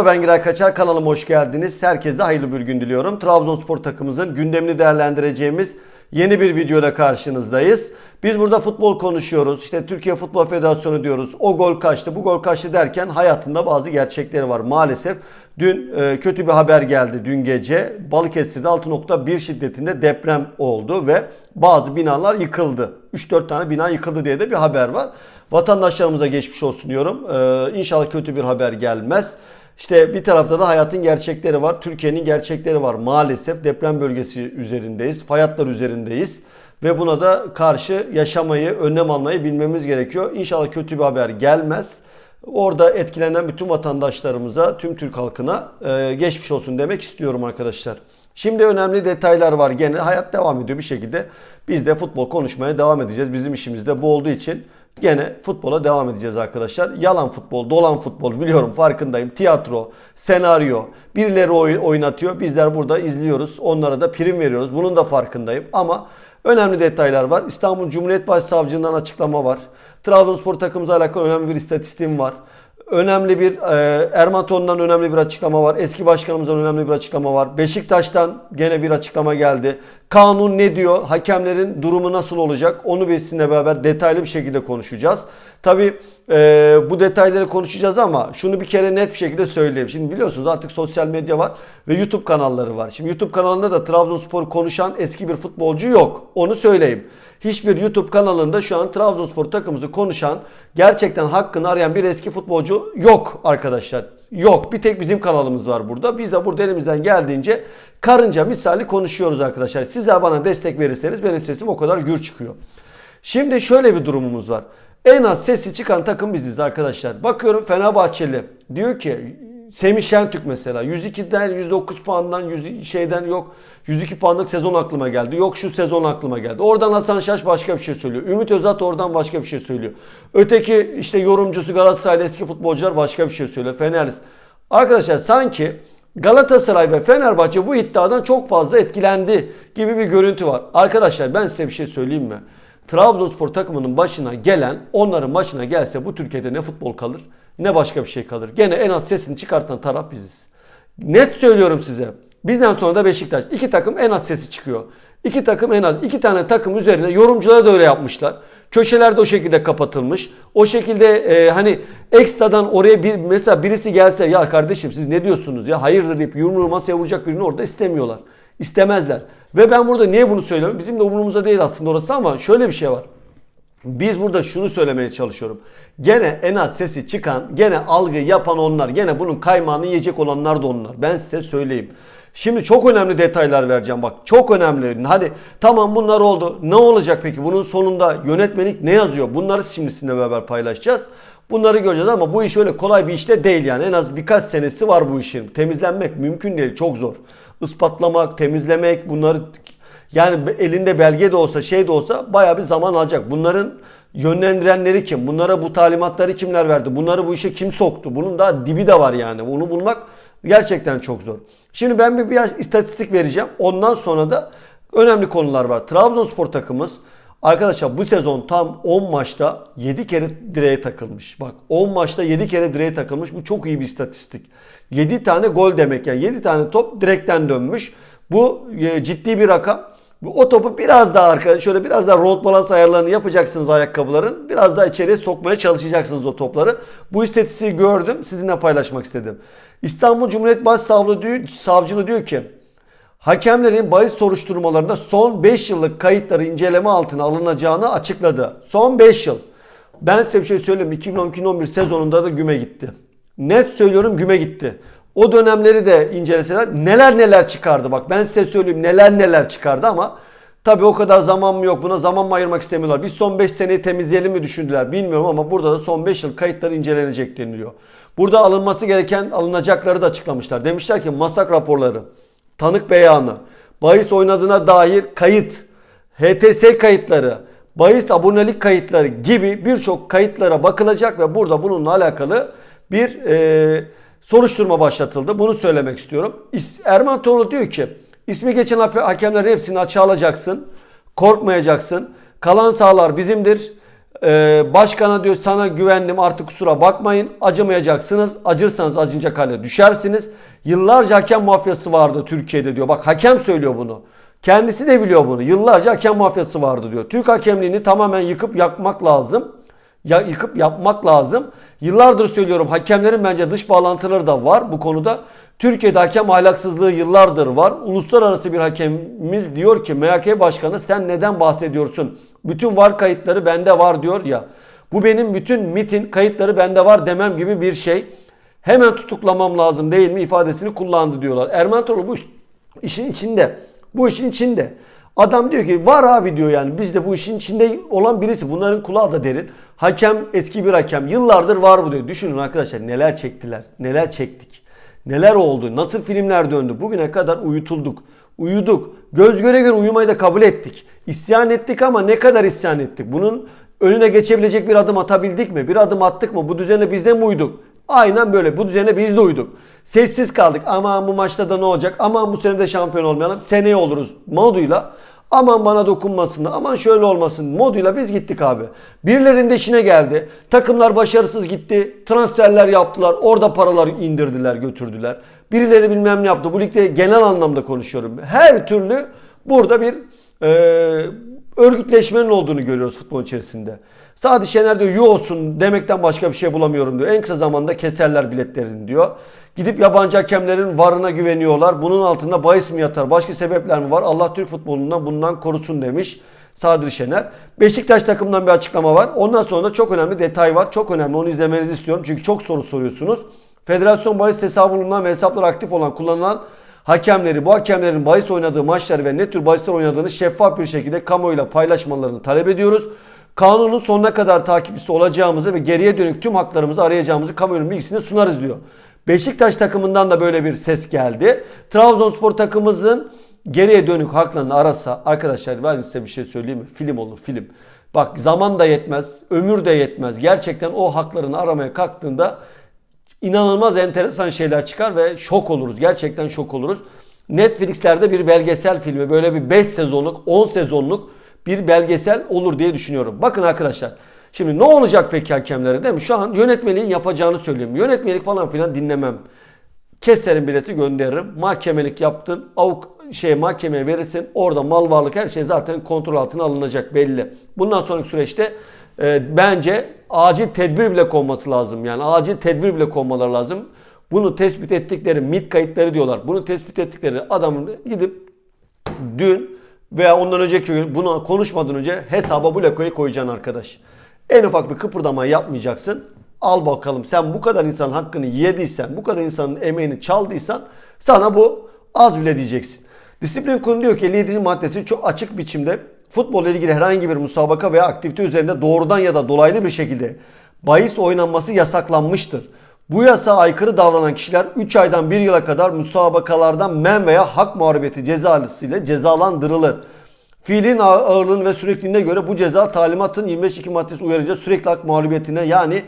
Merhaba ben Giray Kaçar kanalıma hoş geldiniz. Herkese hayırlı bir gün diliyorum. Trabzonspor takımımızın gündemini değerlendireceğimiz yeni bir videoyla karşınızdayız. Biz burada futbol konuşuyoruz. İşte Türkiye Futbol Federasyonu diyoruz. O gol kaçtı, bu gol kaçtı derken hayatında bazı gerçekleri var maalesef. Dün e, kötü bir haber geldi dün gece. Balıkesir'de 6.1 şiddetinde deprem oldu ve bazı binalar yıkıldı. 3-4 tane bina yıkıldı diye de bir haber var. Vatandaşlarımıza geçmiş olsun diyorum. Ee, inşallah kötü bir haber gelmez. İşte bir tarafta da hayatın gerçekleri var. Türkiye'nin gerçekleri var. Maalesef deprem bölgesi üzerindeyiz. Fay hatları üzerindeyiz. Ve buna da karşı yaşamayı, önlem almayı bilmemiz gerekiyor. İnşallah kötü bir haber gelmez. Orada etkilenen bütün vatandaşlarımıza, tüm Türk halkına e, geçmiş olsun demek istiyorum arkadaşlar. Şimdi önemli detaylar var. Gene hayat devam ediyor bir şekilde. Biz de futbol konuşmaya devam edeceğiz. Bizim işimiz de bu olduğu için gene futbola devam edeceğiz arkadaşlar. Yalan futbol, dolan futbol biliyorum farkındayım. Tiyatro, senaryo, birileri oy- oynatıyor. Bizler burada izliyoruz. Onlara da prim veriyoruz. Bunun da farkındayım. Ama önemli detaylar var. İstanbul Cumhuriyet Başsavcılığından açıklama var. Trabzonspor takımımızla alakalı önemli bir istatistiğim var. Önemli bir e, Ermaton'dan önemli bir açıklama var. Eski başkanımızdan önemli bir açıklama var. Beşiktaş'tan gene bir açıklama geldi. Kanun ne diyor? Hakemlerin durumu nasıl olacak? Onu biz sizinle beraber detaylı bir şekilde konuşacağız. Tabi bu detayları konuşacağız ama şunu bir kere net bir şekilde söyleyeyim. Şimdi biliyorsunuz artık sosyal medya var ve YouTube kanalları var. Şimdi YouTube kanalında da Trabzonspor konuşan eski bir futbolcu yok. Onu söyleyeyim. Hiçbir YouTube kanalında şu an Trabzonspor takımımızı konuşan, gerçekten hakkını arayan bir eski futbolcu yok arkadaşlar. Yok. Bir tek bizim kanalımız var burada. Biz de burada elimizden geldiğince karınca misali konuşuyoruz arkadaşlar. Sizler bana destek verirseniz benim sesim o kadar gür çıkıyor. Şimdi şöyle bir durumumuz var. En az sesi çıkan takım biziz arkadaşlar. Bakıyorum Fenerbahçeli diyor ki Semih Şentürk mesela 102'den 109 puandan 100 şeyden yok 102 puanlık sezon aklıma geldi. Yok şu sezon aklıma geldi. Oradan Hasan Şaş başka bir şey söylüyor. Ümit Özat oradan başka bir şey söylüyor. Öteki işte yorumcusu Galatasaraylı eski futbolcular başka bir şey söylüyor. Fenerlis. Arkadaşlar sanki Galatasaray ve Fenerbahçe bu iddiadan çok fazla etkilendi gibi bir görüntü var. Arkadaşlar ben size bir şey söyleyeyim mi? Trabzonspor takımının başına gelen onların başına gelse bu Türkiye'de ne futbol kalır ne başka bir şey kalır. Gene en az sesini çıkartan taraf biziz. Net söylüyorum size. Bizden sonra da Beşiktaş. İki takım en az sesi çıkıyor. İki takım en az. iki tane takım üzerine yorumculara da öyle yapmışlar. Köşeler de o şekilde kapatılmış. O şekilde e, hani ekstradan oraya bir mesela birisi gelse ya kardeşim siz ne diyorsunuz ya hayırdır deyip yumruğu masaya vuracak birini orada istemiyorlar. İstemezler. Ve ben burada niye bunu söylüyorum? Bizim de umurumuzda değil aslında orası ama şöyle bir şey var. Biz burada şunu söylemeye çalışıyorum. Gene en az sesi çıkan, gene algı yapan onlar, gene bunun kaymağını yiyecek olanlar da onlar. Ben size söyleyeyim. Şimdi çok önemli detaylar vereceğim bak. Çok önemli. Hadi tamam bunlar oldu. Ne olacak peki? Bunun sonunda yönetmelik ne yazıyor? Bunları şimdi sizinle beraber paylaşacağız. Bunları göreceğiz ama bu iş öyle kolay bir işte değil yani. En az birkaç senesi var bu işin. Temizlenmek mümkün değil. Çok zor. Ispatlamak, temizlemek bunları yani elinde belge de olsa şey de olsa baya bir zaman alacak. Bunların yönlendirenleri kim? Bunlara bu talimatları kimler verdi? Bunları bu işe kim soktu? Bunun daha dibi de var yani. Bunu bulmak gerçekten çok zor. Şimdi ben bir biraz istatistik vereceğim. Ondan sonra da önemli konular var. Trabzonspor takımımız arkadaşlar bu sezon tam 10 maçta 7 kere direğe takılmış. Bak 10 maçta 7 kere direğe takılmış. Bu çok iyi bir istatistik. 7 tane gol demek yani 7 tane top direkten dönmüş. Bu e, ciddi bir rakam. O topu biraz daha arka, şöyle biraz daha road balans ayarlarını yapacaksınız ayakkabıların. Biraz daha içeriye sokmaya çalışacaksınız o topları. Bu istatistiği gördüm. Sizinle paylaşmak istedim. İstanbul Cumhuriyet Başsavcılığı savcılığı diyor ki hakemlerin bahis soruşturmalarında son 5 yıllık kayıtları inceleme altına alınacağını açıkladı. Son 5 yıl. Ben size bir şey söyleyeyim. 2010-2011 sezonunda da güme gitti. Net söylüyorum güme gitti. O dönemleri de inceleseler neler neler çıkardı. Bak ben size söyleyeyim neler neler çıkardı ama tabii o kadar zaman mı yok buna zaman mı ayırmak istemiyorlar. Biz son 5 seneyi temizleyelim mi düşündüler bilmiyorum ama burada da son 5 yıl kayıtları incelenecek deniliyor. Burada alınması gereken alınacakları da açıklamışlar. Demişler ki masak raporları, tanık beyanı, bahis oynadığına dair kayıt, HTS kayıtları, bahis abonelik kayıtları gibi birçok kayıtlara bakılacak ve burada bununla alakalı bir e, soruşturma başlatıldı. Bunu söylemek istiyorum. Erman Toroğlu diyor ki ismi geçen hakemlerin hepsini açığa alacaksın. Korkmayacaksın. Kalan sahalar bizimdir. Ee, başkana diyor sana güvendim artık kusura bakmayın. Acımayacaksınız. Acırsanız acınacak hale düşersiniz. Yıllarca hakem mafyası vardı Türkiye'de diyor. Bak hakem söylüyor bunu. Kendisi de biliyor bunu. Yıllarca hakem mafyası vardı diyor. Türk hakemliğini tamamen yıkıp yakmak lazım. Ya yıkıp yapmak lazım. Yıllardır söylüyorum hakemlerin bence dış bağlantıları da var bu konuda. Türkiye'de hakem ahlaksızlığı yıllardır var. Uluslararası bir hakemimiz diyor ki MHK Başkanı sen neden bahsediyorsun? Bütün var kayıtları bende var diyor ya. Bu benim bütün MIT'in kayıtları bende var demem gibi bir şey. Hemen tutuklamam lazım değil mi ifadesini kullandı diyorlar. Erman Toroğlu bu iş- işin içinde. Bu işin içinde. Adam diyor ki var abi diyor yani biz de bu işin içinde olan birisi. Bunların kulağı da derin. Hakem eski bir hakem. Yıllardır var bu diyor. Düşünün arkadaşlar neler çektiler. Neler çektik. Neler oldu. Nasıl filmler döndü. Bugüne kadar uyutulduk. Uyuduk. Göz göre göre uyumayı da kabul ettik. İsyan ettik ama ne kadar isyan ettik? Bunun önüne geçebilecek bir adım atabildik mi? Bir adım attık mı? Bu düzene biz de mi uyduk? Aynen böyle. Bu düzene biz de uyduk. Sessiz kaldık. Aman bu maçta da ne olacak? Aman bu sene de şampiyon olmayalım. Seneye oluruz moduyla. Aman bana dokunmasın. Aman şöyle olmasın moduyla biz gittik abi. Birilerinin işine geldi. Takımlar başarısız gitti. Transferler yaptılar. Orada paralar indirdiler götürdüler. Birileri bilmem ne yaptı. Bu ligde genel anlamda konuşuyorum. Her türlü burada bir e, örgütleşmenin olduğunu görüyoruz futbol içerisinde. Sadi Şener diyor olsun demekten başka bir şey bulamıyorum diyor. En kısa zamanda keserler biletlerini diyor. Gidip yabancı hakemlerin varına güveniyorlar. Bunun altında bahis mi yatar? Başka sebepler mi var? Allah Türk futbolundan bundan korusun demiş Sadri Şener. Beşiktaş takımından bir açıklama var. Ondan sonra da çok önemli detay var. Çok önemli. Onu izlemenizi istiyorum. Çünkü çok soru soruyorsunuz. Federasyon bahis hesabı bulunan ve hesapları aktif olan kullanılan hakemleri, bu hakemlerin bahis oynadığı maçları ve ne tür bahisler oynadığını şeffaf bir şekilde kamuoyuyla paylaşmalarını talep ediyoruz. Kanunun sonuna kadar takipçisi olacağımızı ve geriye dönük tüm haklarımızı arayacağımızı kamuoyunun bilgisini sunarız diyor. Beşiktaş takımından da böyle bir ses geldi. Trabzonspor takımımızın geriye dönük haklarını arasa arkadaşlar ben size bir şey söyleyeyim mi? Film olur film. Bak zaman da yetmez, ömür de yetmez. Gerçekten o haklarını aramaya kalktığında inanılmaz enteresan şeyler çıkar ve şok oluruz. Gerçekten şok oluruz. Netflix'lerde bir belgesel filmi böyle bir 5 sezonluk 10 sezonluk bir belgesel olur diye düşünüyorum. Bakın arkadaşlar. Şimdi ne olacak peki hakemlere değil mi? Şu an yönetmeliğin yapacağını söylüyorum. Yönetmelik falan filan dinlemem. Keserim bileti gönderirim. Mahkemelik yaptın. Avuk şey mahkemeye verirsin. Orada mal varlık her şey zaten kontrol altına alınacak belli. Bundan sonraki süreçte e, bence acil tedbir bile konması lazım. Yani acil tedbir bile konmaları lazım. Bunu tespit ettikleri MIT kayıtları diyorlar. Bunu tespit ettikleri adamın gidip dün veya ondan önceki gün bunu konuşmadan önce hesaba bu lekoyu koyacaksın arkadaş. En ufak bir kıpırdama yapmayacaksın. Al bakalım sen bu kadar insanın hakkını yediysen, bu kadar insanın emeğini çaldıysan sana bu az bile diyeceksin. Disiplin kurulu diyor ki 57. maddesi çok açık biçimde futbolla ilgili herhangi bir musabaka veya aktivite üzerinde doğrudan ya da dolaylı bir şekilde bahis oynanması yasaklanmıştır. Bu yasa aykırı davranan kişiler 3 aydan 1 yıla kadar musabakalardan men veya hak muharibeti cezası ile cezalandırılır. Fiilin ağ- ağırlığın ve sürekliliğine göre bu ceza talimatın 25.2 maddesi uyarınca sürekli hak mağlubiyetine yani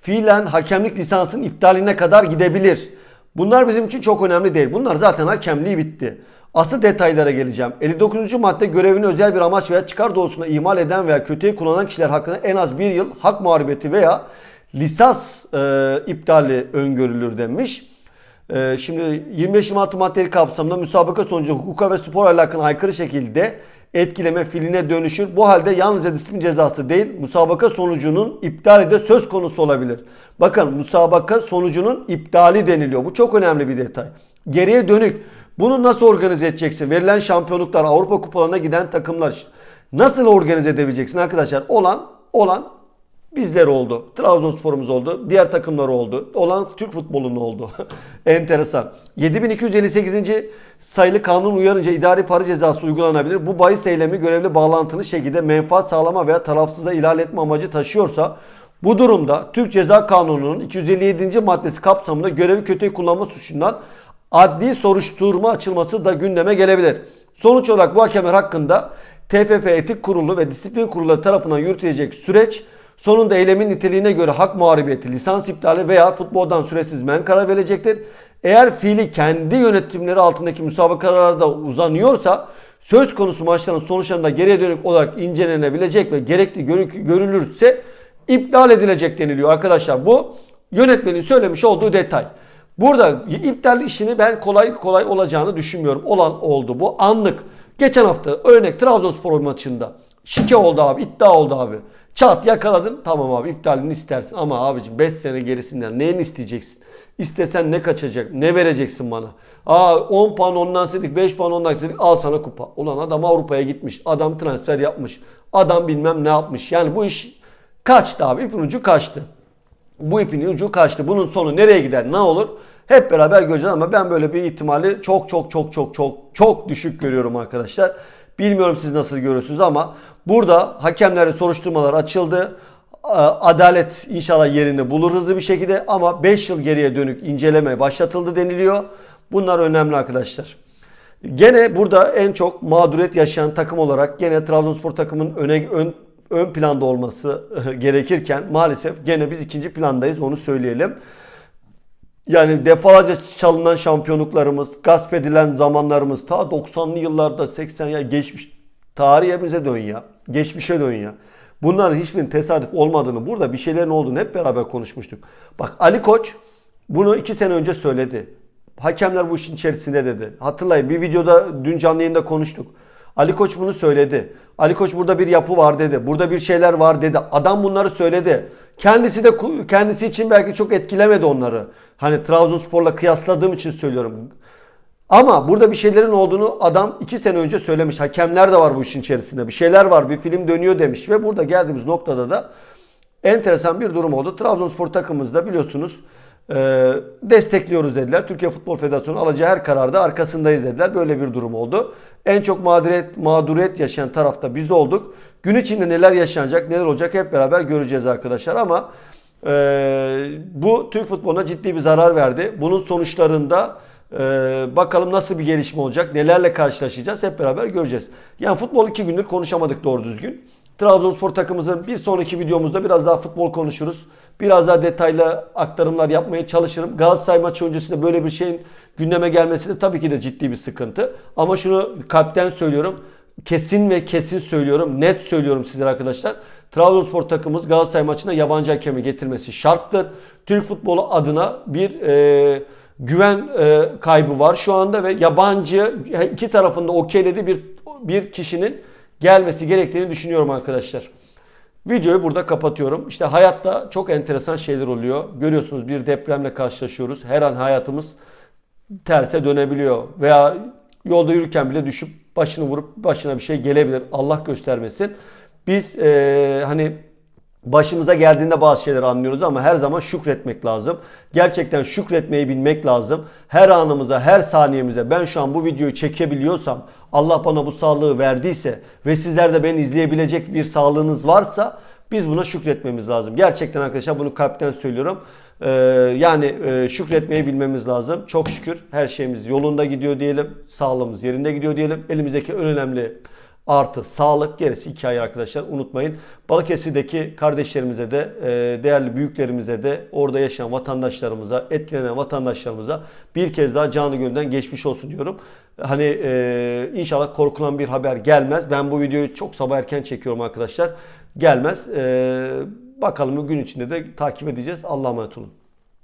fiilen hakemlik lisansının iptaline kadar gidebilir. Bunlar bizim için çok önemli değil. Bunlar zaten hakemliği bitti. Asıl detaylara geleceğim. 59. madde görevini özel bir amaç veya çıkar doğrultusunda ihmal eden veya kötüye kullanan kişiler hakkında en az bir yıl hak muharibeti veya lisans e, iptali öngörülür demiş. Ee, şimdi 25-26 maddeleri kapsamında müsabaka sonucu hukuka ve spor ahlakına aykırı şekilde etkileme fiiline dönüşür. Bu halde yalnızca disiplin cezası değil, musabaka sonucunun iptali de söz konusu olabilir. Bakın musabaka sonucunun iptali deniliyor. Bu çok önemli bir detay. Geriye dönük bunu nasıl organize edeceksin? Verilen şampiyonluklar, Avrupa kupalarına giden takımlar nasıl organize edebileceksin arkadaşlar? Olan olan Bizler oldu. Trabzonspor'umuz oldu. Diğer takımlar oldu. Olan Türk futbolunun oldu. Enteresan. 7258. sayılı kanun uyarınca idari para cezası uygulanabilir. Bu bahis eylemi görevli bağlantılı şekilde menfaat sağlama veya tarafsızla ihlal etme amacı taşıyorsa bu durumda Türk Ceza Kanunu'nun 257. maddesi kapsamında görevi kötüye kullanma suçundan adli soruşturma açılması da gündeme gelebilir. Sonuç olarak bu hakemler hakkında TFF Etik Kurulu ve Disiplin Kurulları tarafından yürütülecek süreç sonunda eylemin niteliğine göre hak muharibiyeti, lisans iptali veya futboldan süresiz men karar verecektir. Eğer fiili kendi yönetimleri altındaki müsabakalarda uzanıyorsa söz konusu maçların sonuçlarında geriye dönük olarak incelenebilecek ve gerekli görü- görülürse iptal edilecek deniliyor arkadaşlar. Bu yönetmenin söylemiş olduğu detay. Burada iptal işini ben kolay kolay olacağını düşünmüyorum. Olan oldu bu anlık. Geçen hafta örnek Trabzonspor maçında şike oldu abi, iddia oldu abi. Çat yakaladın tamam abi iptalini istersin ama abicim 5 sene gerisinden neyini isteyeceksin? İstesen ne kaçacak? Ne vereceksin bana? Aa 10 puan ondan istedik, 5 puan ondan istedik. Al sana kupa. Ulan adam Avrupa'ya gitmiş. Adam transfer yapmış. Adam bilmem ne yapmış. Yani bu iş kaçtı abi. İpin ucu kaçtı. Bu ipin ucu kaçtı. Bunun sonu nereye gider? Ne olur? Hep beraber göreceğiz ama ben böyle bir ihtimali çok çok çok çok çok çok düşük görüyorum arkadaşlar. Bilmiyorum siz nasıl görüyorsunuz ama burada hakemlerin soruşturmalar açıldı. Adalet inşallah yerini bulur hızlı bir şekilde ama 5 yıl geriye dönük inceleme başlatıldı deniliyor. Bunlar önemli arkadaşlar. Gene burada en çok mağduriyet yaşayan takım olarak gene Trabzonspor takımın öne ön, ön planda olması gerekirken maalesef gene biz ikinci plandayız onu söyleyelim. Yani defalarca çalınan şampiyonluklarımız, gasp edilen zamanlarımız ta 90'lı yıllarda 80 ya geçmiş tarihimize dön ya. Geçmişe dön ya. Bunların hiçbirinin tesadüf olmadığını, burada bir şeylerin olduğunu hep beraber konuşmuştuk. Bak Ali Koç bunu iki sene önce söyledi. Hakemler bu işin içerisinde dedi. Hatırlayın bir videoda dün canlı yayında konuştuk. Ali Koç bunu söyledi. Ali Koç burada bir yapı var dedi. Burada bir şeyler var dedi. Adam bunları söyledi. Kendisi de kendisi için belki çok etkilemedi onları. Hani Trabzonspor'la kıyasladığım için söylüyorum. Ama burada bir şeylerin olduğunu adam iki sene önce söylemiş. Hakemler de var bu işin içerisinde. Bir şeyler var, bir film dönüyor demiş. Ve burada geldiğimiz noktada da enteresan bir durum oldu. Trabzonspor takımımızda biliyorsunuz destekliyoruz dediler. Türkiye Futbol Federasyonu alacağı her kararda arkasındayız dediler. Böyle bir durum oldu. En çok mağduriyet, mağduriyet yaşayan tarafta biz olduk. Gün içinde neler yaşanacak, neler olacak hep beraber göreceğiz arkadaşlar. Ama e, bu Türk futboluna ciddi bir zarar verdi. Bunun sonuçlarında e, bakalım nasıl bir gelişme olacak, nelerle karşılaşacağız hep beraber göreceğiz. Yani futbol iki gündür konuşamadık doğru düzgün. Trabzonspor takımımızın bir sonraki videomuzda biraz daha futbol konuşuruz. Biraz daha detaylı aktarımlar yapmaya çalışırım. Galatasaray maçı öncesinde böyle bir şeyin gündeme gelmesi de tabii ki de ciddi bir sıkıntı. Ama şunu kalpten söylüyorum. Kesin ve kesin söylüyorum. Net söylüyorum sizlere arkadaşlar. Trabzonspor takımımız Galatasaray maçına yabancı hakemi getirmesi şarttır. Türk futbolu adına bir e, güven e, kaybı var şu anda ve yabancı iki tarafında okeyledi bir bir kişinin gelmesi gerektiğini düşünüyorum arkadaşlar. Videoyu burada kapatıyorum. İşte hayatta çok enteresan şeyler oluyor. Görüyorsunuz bir depremle karşılaşıyoruz. Her an hayatımız terse dönebiliyor. Veya yolda yürürken bile düşüp başını vurup başına bir şey gelebilir. Allah göstermesin. Biz e, hani başımıza geldiğinde bazı şeyler anlıyoruz ama her zaman şükretmek lazım. Gerçekten şükretmeyi bilmek lazım. Her anımıza, her saniyemize ben şu an bu videoyu çekebiliyorsam, Allah bana bu sağlığı verdiyse ve sizler de beni izleyebilecek bir sağlığınız varsa biz buna şükretmemiz lazım. Gerçekten arkadaşlar bunu kalpten söylüyorum. Ee, yani e, şükretmeyi bilmemiz lazım. Çok şükür her şeyimiz yolunda gidiyor diyelim. Sağlığımız yerinde gidiyor diyelim. Elimizdeki en önemli artı sağlık gerisi hikaye arkadaşlar unutmayın. Balıkesir'deki kardeşlerimize de e, değerli büyüklerimize de orada yaşayan vatandaşlarımıza etkilenen vatandaşlarımıza bir kez daha canı gönülden geçmiş olsun diyorum. Hani e, inşallah korkulan bir haber gelmez. Ben bu videoyu çok sabah erken çekiyorum arkadaşlar. Gelmez. E, bakalım gün içinde de takip edeceğiz. Allah'a emanet olun.